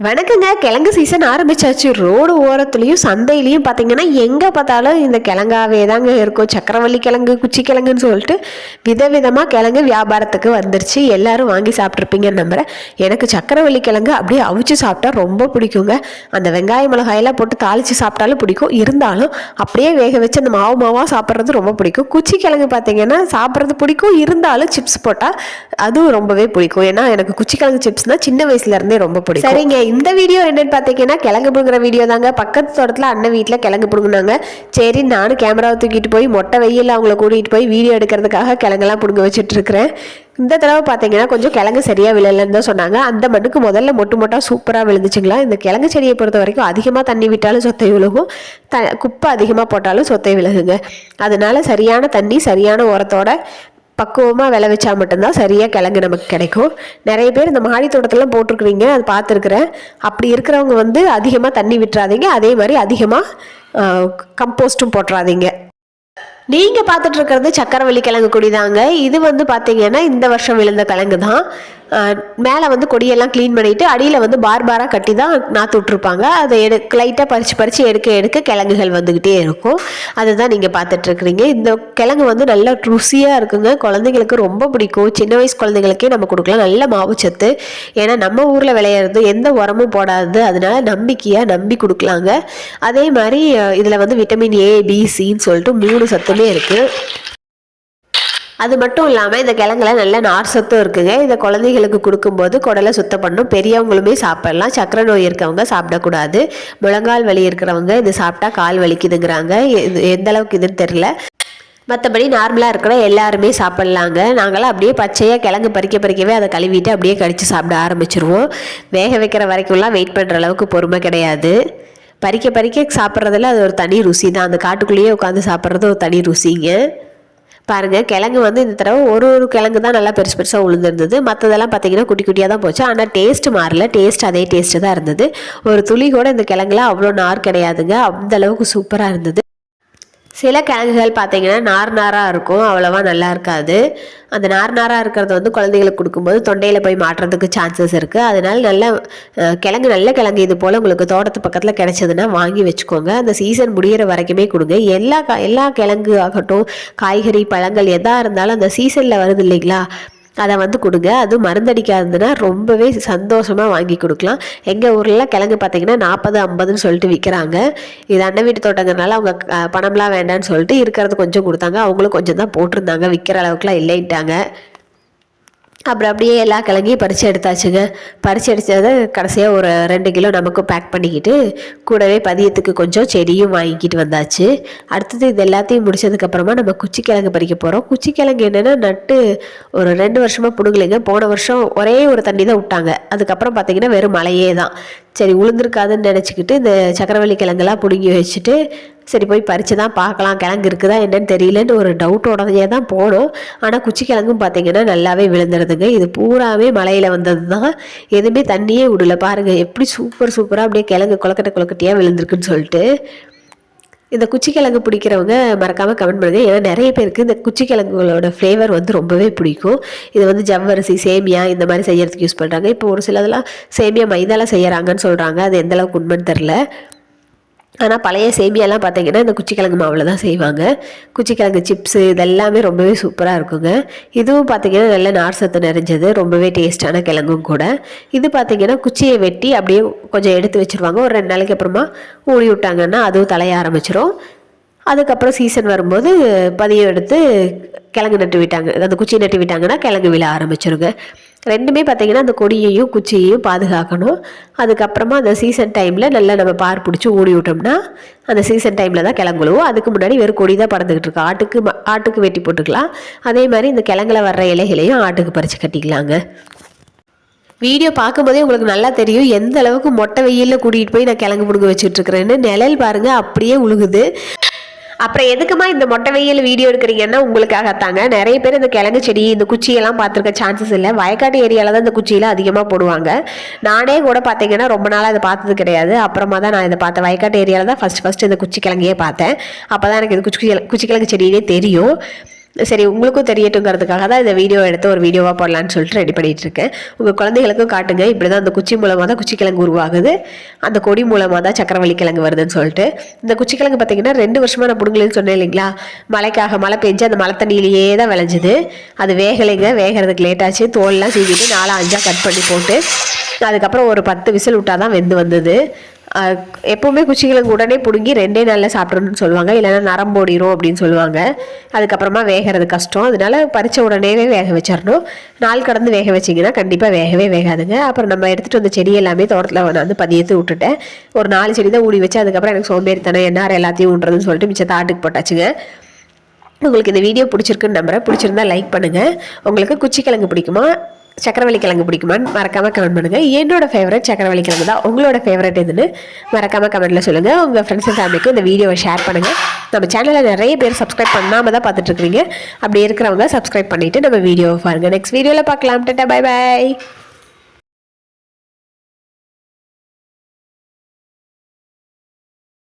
வணக்கங்க. கிழங்கு சீசன் ஆரம்பிச்சாச்சு. ரோடு ஓரத்துலேயும் சந்தையிலையும் பார்த்தீங்கன்னா எங்கே பார்த்தாலும் இந்த கிழங்காவே தாங்க இருக்கும். சக்கரவள்ளி கிழங்கு குச்சி கிழங்குன்னு சொல்லிட்டு விதவிதமாக கிழங்கு வியாபாரத்துக்கு வந்துருச்சு. எல்லாரும் வாங்கி சாப்பிட்ருப்பீங்கன்னு நம்புகிறேன் எனக்கு சக்கரவள்ளி கிழங்கு அப்படியே அவிச்சு சாப்பிட்டா ரொம்ப பிடிக்குங்க. அந்த வெங்காய மிளகாயெல்லாம் போட்டு தாளித்து சாப்பிட்டாலும் பிடிக்கும். இருந்தாலும் அப்படியே வேக வச்சு அந்த மாவு மாவாக சாப்பிட்றது ரொம்ப பிடிக்கும். குச்சி கிழங்கு பார்த்தீங்கன்னா சாப்பிட்றது பிடிக்கும். இருந்தாலும் சிப்ஸ் போட்டால் அதுவும் ரொம்பவே பிடிக்கும். ஏன்னா எனக்கு குச்சி கிழங்கு சிப்ஸ்னால் சின்ன வயசுலேருந்தே ரொம்ப பிடிக்கும். சரிங்க. இந்த வீடியோ என்னென்னு பார்த்தீங்கன்னா கிழங்கு பிடுங்குற வீடியோ தாங்க. பக்கத்து தோட்டத்தில் அண்ணன் வீட்டில் கிழங்கு பிடுங்குனாங்க சரி நானும் கேமராவை தூக்கிட்டு போய் மொட்டை வெயில் அவங்கள கூட்டிகிட்டு போய் வீடியோ எடுக்கிறதுக்காக கிழங்கெல்லாம் பிடுங்க வச்சுட்ருக்கிறேன். இந்த தடவை பார்த்தீங்கன்னா கொஞ்சம் கிழங்கு சரியாக விழலன்னு தான் சொன்னாங்க. அந்த மண்ணுக்கு முதல்ல மொட்டு மொட்டாக சூப்பராக விழுந்துச்சுங்களா? இந்த கிழங்கு செடியை பொறுத்த வரைக்கும் அதிகமாக தண்ணி விட்டாலும் சொத்தை விழுகும். த குப்பை அதிகமாக போட்டாலும் சொத்தை விழுகுங்க. அதனால சரியான தண்ணி சரியான உரத்தோட பக்குவமாக விளைவிச்சா மட்டும்தான் சரியாக கிழங்கு நமக்கு கிடைக்கும். நிறைய பேர் இந்த மாடி தோட்டத்தெல்லாம் போட்டிருக்குறீங்க அது பார்த்துருக்குறேன். அப்படி இருக்கிறவங்க வந்து அதிகமாக தண்ணி விட்டுறாதீங்க. அதே மாதிரி அதிகமாக கம்போஸ்ட்டும் போட்டுறாதீங்க. நீங்கள் பார்த்துட்டு இருக்கிறது சக்கரவள்ளி கிழங்கு கொடி தாங்க இது வந்து பார்த்தீங்கன்னா இந்த வருஷம் விழுந்த கிழங்கு தான். மேலே வந்து கொடியெல்லாம் க்ளீன் பண்ணிவிட்டு அடியில் வந்து பார் பாராக கட்டி தான் நாற்று விட்ருப்பாங்க. அதை எடு லைட்டாக பறித்து பறித்து எடுக்க எடுக்க கிழங்குகள் வந்துக்கிட்டே இருக்கும். அதுதான் நீங்கள் பார்த்துட்ருக்குறீங்க. இந்த கிழங்கு வந்து நல்லா ருசியாக இருக்குங்க. குழந்தைங்களுக்கு ரொம்ப பிடிக்கும். சின்ன வயசு குழந்தைங்களுக்கே நம்ம கொடுக்கலாம். நல்ல மாவுச்சத்து ஏன்னா நம்ம ஊரில் விளையிறது எந்த உரமும் போடாது. அதனால நம்பிக்கையாக நம்பி கொடுக்கலாங்க. அதே மாதிரி இதில் வந்து விட்டமின் ஏ பி சின்னு சொல்லிட்டு மூணு சத்து மட்டுமே இருக்குது அது மட்டும் இல்லாமல் இந்த கிழங்குல நல்ல நார் சத்தும் இருக்குங்க. இதை குழந்தைகளுக்கு கொடுக்கும்போது குடலை சுத்தம் பண்ணும். பெரியவங்களுமே சாப்பிடலாம். சக்கரை நோய் இருக்கவங்க சாப்பிடக்கூடாது. முழங்கால் வலி இருக்கிறவங்க இது சாப்பிட்டா கால் வலிக்குதுங்கிறாங்க. இது எந்த அளவுக்கு இதுன்னு தெரில மற்றபடி நார்மலாக இருக்கிற எல்லாருமே சாப்பிட்லாங்க. நாங்களாம் அப்படியே பச்சையாக கிழங்கு பறிக்க பறிக்கவே அதை கழுவிட்டு அப்படியே கடித்து சாப்பிட ஆரம்பிச்சிருவோம். வேக வைக்கிற வரைக்கும்லாம் வெயிட் பண்ணுற அளவுக்கு பொறுமை கிடையாது. பறிக்க பறிக்க சாப்பிட்றதுல அது ஒரு தனி ருசி தான். அந்த காட்டுக்குள்ளேயே உட்காந்து சாப்பிட்றது ஒரு தனி ருசிங்க. பாருங்கள் கிழங்கு வந்து இந்த தடவை ஒரு ஒரு கிழங்கு தான் நல்லா பெருசு பெருசாக உளுந்துருந்தது. மற்றதெல்லாம் பார்த்தீங்கன்னா குட்டி குட்டியாக தான் போச்சு. ஆனால் டேஸ்ட் மாறல. டேஸ்ட் அதே டேஸ்ட்டு தான் இருந்தது. ஒரு துளி கூட இந்த கிழங்குல அவ்வளோ நார் கிடையாதுங்க. அந்த அளவுக்கு சூப்பராக இருந்தது. சில கிழங்குகள் பார்த்தீங்கன்னா நார் நாராக இருக்கும் அவ்வளோவா நல்லா இருக்காது. அந்த நார் நாராக இருக்கிறத வந்து குழந்தைகளுக்கு கொடுக்கும்போது தொண்டையில் போய் மாட்டுறதுக்கு சான்சஸ் இருக்குது அதனால நல்ல கிழங்கு நல்ல கிழங்கு இது போல் உங்களுக்கு தோட்டத்து பக்கத்தில் கிடச்சதுன்னா வாங்கி வச்சுக்கோங்க. அந்த சீசன் முடியிற வரைக்குமே கொடுங்க. எல்லா எல்லா கிழங்கு ஆகட்டும் காய்கறி பழங்கள் எதாக இருந்தாலும் அந்த சீசனில் வருது இல்லைங்களா அதை வந்து கொடுங்க. அதுவும் மருந்தடிக்காதுன்னா ரொம்பவே சந்தோஷமாக வாங்கி கொடுக்கலாம். எங்கள் ஊரில் கிழங்கு பார்த்தீங்கன்னா நாற்பது ஐம்பதுன்னு சொல்லிட்டு விற்கிறாங்க. இது அண்ணன் வீட்டு தோட்டங்கிறனால அவங்க பணம்லாம் வேண்டாம்னு சொல்லிட்டு இருக்கிறது கொஞ்சம் கொடுத்தாங்க. அவங்களும் கொஞ்சம் தான் போட்டிருந்தாங்க. விற்கிற அளவுக்குலாம் இல்லைன்ட்டாங்க. அப்புறம் அப்படியே எல்லா கிழங்கையும் பறித்து எடுத்தாச்சுங்க. பறித்து எடுத்தது கடைசியாக ஒரு ரெண்டு கிலோ நமக்கும் பேக் பண்ணிக்கிட்டு கூடவே பதியத்துக்கு கொஞ்சம் செடியும் வாங்கிக்கிட்டு வந்தாச்சு. அடுத்தது இது எல்லாத்தையும் முடிச்சதுக்கப்புறமா நம்ம குச்சி கிழங்கு பறிக்க போகிறோம் குச்சி கிழங்கு என்னென்னா நட்டு ஒரு ரெண்டு வருஷமாக பிடுங்கலைங்க. போன வருஷம் ஒரே ஒரு தண்ணி தான் விட்டாங்க. அதுக்கப்புறம் பார்த்திங்கன்னா வெறும் மழையே தான். சரி உளுந்திருக்காதுன்னு நினச்சிக்கிட்டு இந்த சக்கரவள்ளி கிழங்கெல்லாம் பிடுங்கி வச்சுட்டு சரி போய் பறித்து தான் பார்க்கலாம். கிழங்கு இருக்குதா என்னன்னு தெரியலன்னு ஒரு டவுட்டோடயே தான் போனோம் ஆனால் குச்சி கிழங்கும் பார்த்தீங்கன்னா நல்லாவே விழுந்துருதுங்க. இது பூராவே மலையில் வந்தது தான் எதுவுமே தண்ணியே விடல. பாருங்கள் எப்படி சூப்பர் சூப்பராக அப்படியே கிழங்கு குளக்கட்டை கொலக்கட்டையாக விழுந்திருக்குன்னு சொல்லிட்டு. இந்த குச்சிக்கிழங்கு பிடிக்கிறவங்க மறக்காமல் கமெண்ட் பண்ணுங்கள் ஏன்னா நிறைய பேருக்கு இந்த குச்சிக்கிழங்குகளோட ஃப்ளேவர் வந்து ரொம்பவே பிடிக்கும். இது வந்து ஜவ்வரிசி சேமியா இந்த மாதிரி செய்யறதுக்கு யூஸ் பண்ணுறாங்க இப்போ ஒரு சிலதெல்லாம் சேமியா மைதால செய்கிறாங்கன்னு சொல்கிறாங்க அது எந்த அளவுக்கு உண்மைன்னு தெரில ஆனால் பழைய சேமியாலாம் பார்த்தீங்கன்னா இந்த குச்சிக்கிழங்கு மாவில் தான் செய்வாங்க. குச்சிக்கிழங்கு சிப்ஸு இதெல்லாமே ரொம்பவே சூப்பராக இருக்குங்க. இதுவும் பார்த்தீங்கன்னா நல்ல நார் சத்து நிறைஞ்சது ரொம்பவே டேஸ்டான கிழங்கும் கூட. இது பார்த்திங்கன்னா குச்சியை வெட்டி அப்படியே கொஞ்சம் எடுத்து வச்சுருவாங்க. ஒரு ரெண்டு நாளைக்கு அப்புறமா ஊறி விட்டாங்கன்னா அதுவும் தலைய ஆரம்பிச்சிடும் அதுக்கப்புறம் சீசன் வரும்போது பதியம் எடுத்து கிழங்கு நட்டு விட்டாங்க அந்த குச்சி நட்டு விட்டாங்கன்னா கிழங்கு விழ ஆரம்பிச்சிருங்க. ரெண்டுமே பார்த்தீங்கன்னா அந்த கொடியையும் குச்சியையும் பாதுகாக்கணும். அதுக்கப்புறமா அந்த சீசன் டைமில் நல்லா நம்ம பார் பிடிச்சி ஊடி விட்டோம்னா அந்த சீசன் டைமில் தான் கிழங்குழுவும் அதுக்கு முன்னாடி வெறும் கொடி தான் பறந்துக்கிட்டு இருக்கு. ஆட்டுக்கு ஆட்டுக்கு வெட்டி போட்டுக்கலாம். அதே மாதிரி இந்த கிழங்குல வர்ற இலைகளையும் ஆட்டுக்கு பறித்து கட்டிக்கலாங்க. வீடியோ பார்க்கும்போதே உங்களுக்கு நல்லா தெரியும் எந்த அளவுக்கு மொட்டை வெயிலில் கூட்டிகிட்டு போய் நான் கிழங்கு பிடுங்க வச்சுட்டு இருக்கிறேன்னு. நிழல் பாருங்கள் அப்படியே உழுகுது. அப்புறம் எதுக்குமா இந்த மொட்டை வெயில் வீடியோ எடுக்கிறீங்கன்னா உங்களுக்காகத்தாங்க. நிறைய பேர் இந்த கிழங்கு செடி இந்த குச்சியெல்லாம் பார்த்துருக்க சான்சஸ் இல்லை. வயக்காட்டு ஏரியாவில் தான் இந்த குச்சியெல்லாம் அதிகமாக போடுவாங்க. நானே கூட பார்த்தீங்கன்னா ரொம்ப நாளாக இதை பார்த்தது கிடையாது. அப்புறமா தான் நான் இதை பார்த்தேன். வயக்காட்டு ஏரியாவில் தான் ஃபஸ்ட் ஃபஸ்ட்டு இந்த குச்சி கிழங்கையே பார்த்தேன். அப்போ தான் எனக்கு இது குச்சி குச்சி கிழங்கு செடியிலே தெரியும். சரி உங்களுக்கும் தெரியட்டுங்கிறதுக்காக தான் இந்த வீடியோ எடுத்து ஒரு வீடியோவாக போடலான்னு சொல்லிட்டு ரெடி பண்ணிட்டு இருக்கேன் உங்கள் குழந்தைகளுக்கும் காட்டுங்க. இப்படி தான் அந்த குச்சி மூலமாக தான் குச்சிக்கிழங்கு உருவாகுது. அந்த கொடி மூலமாக தான் சக்கரவள்ளி கிழங்கு வருதுன்னு சொல்லிட்டு. இந்த குச்சிக்கிழங்கு பார்த்தீங்கன்னா ரெண்டு வருஷமாக நான் பிடுங்கலன்னு சொன்னேன் இல்லைங்களா? மழைக்காக மழை பெஞ்சு அந்த மழை தண்ணியிலேயே தான் விளைஞ்சுது. அது வேகலைங்க. வேகிறதுக்கு லேட்டாச்சு தோல்லாம் சீவிட்டு நாலாக அஞ்சாக கட் பண்ணி போட்டு அதுக்கப்புறம் ஒரு பத்து விசில் விட்டால் தான் வெந்து வந்தது. எப்போவுமே குச்சிக்கிழங்கு உடனே பிடுங்கி ரெண்டே நாளில் சாப்பிட்றணும்னு சொல்லுவாங்க. இல்லைன்னா நரம்போடிடும் அப்படின்னு சொல்லுவாங்க. அதுக்கப்புறமா வேகிறது கஷ்டம். அதனால பறிச்ச உடனேவே வேக வச்சிடணும் நாள் கடந்து வேக வச்சிங்கன்னா கண்டிப்பாக வேகவே வேகாதுங்க. அப்புறம் நம்ம எடுத்துகிட்டு வந்த செடி எல்லாமே தோட்டத்தில் நான் வந்து பதியத்து விட்டுட்டேன். ஒரு நாலு செடி தான் ஊடி வச்சு அதுக்கப்புறம் எனக்கு சோம்பேறித்தனம் என்னார் எல்லாத்தையும் ஊன்றதுன்னு சொல்லிட்டு மிச்சத்தை ஆட்டுக்கு போட்டாச்சுங்க. உங்களுக்கு இந்த வீடியோ பிடிச்சிருக்குன்னு நம்புகிறேன் பிடிச்சிருந்தா லைக் பண்ணுங்கள் உங்களுக்கு குச்சிக்கிழங்கு பிடிக்குமா? சக்கரவள்ளி கிழங்கு பிடிக்குமான்னு மறக்காமல் கமெண்ட் பண்ணுங்கள் என்னோட ஃபேவரட் சக்கரவள்ளி கிழங்கு தான். உங்களோட ஃபேவரட் எதுன்னு மறக்காமல் கமெண்ட்டில் சொல்லுங்கள் உங்கள் ஃப்ரெண்ட்ஸ் அண்ட் ஃபேமிலிக்கும் இந்த வீடியோவை ஷேர் பண்ணுங்கள் நம்ம சேனலில் நிறைய பேர் சப்ஸ்கிரைப் பண்ணாமல் தான் பார்த்துட்ருக்கீங்க அப்படி இருக்கிறவங்க சப்ஸ்கிரைப் பண்ணிவிட்டு நம்ம வீடியோவை பாருங்கள் நெக்ஸ்ட் வீடியோவில் பார்க்கலாம். Data by by